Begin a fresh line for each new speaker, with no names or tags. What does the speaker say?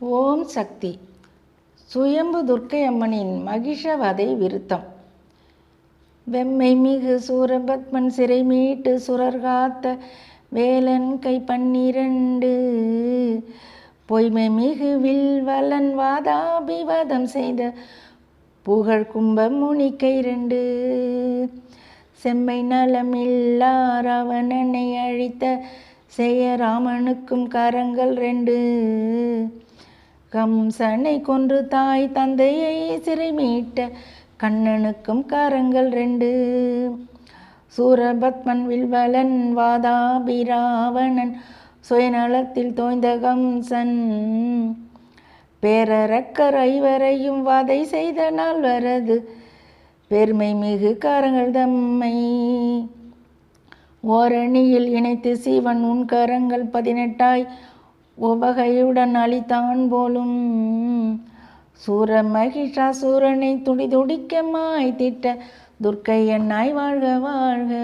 ஓம் சக்தி. சுயம்பு துர்க்கை அம்மனின் மகிஷவதை விருத்தம். வெம்மை மிகு சூரபத்மன் சிறை மீட்டு சுரர்காத்த வேலன் கை பன்னிரண்டு. பொய்மை மிகு வில்வலன் வாதாபிவாதம் செய்த புகழ் கும்ப முனிக்கை ரெண்டு செம்மை நலமில்லா ராவணனை அழித்த செய்ய ராமனுக்கும் கரங்கள் ரெண்டு. கம்சனை கொன்று தாய் தந்தையை சிறை மீட்ட கண்ணனுக்கும் கரங்கள் ரெண்டு. சூரபத்மன் வில்வலன் வாதாபிராவணன் சுயநலத்தில் தோய்ந்த கம்சன் பேரரக்கர் ஐவரையும் வதை செய்த நாள் வரது பெருமை மிகு காரங்கள் தம்மை. ஓரணியில் இணைத்து சிவன் உன் கரங்கள் பதினெட்டாய். உபகையுடன் அளித்தான் போலும். சூர மகிஷாசூரனை துடி துடிக்க திட்ட துர்க்கை நாய் வாழ்க வாழ்க.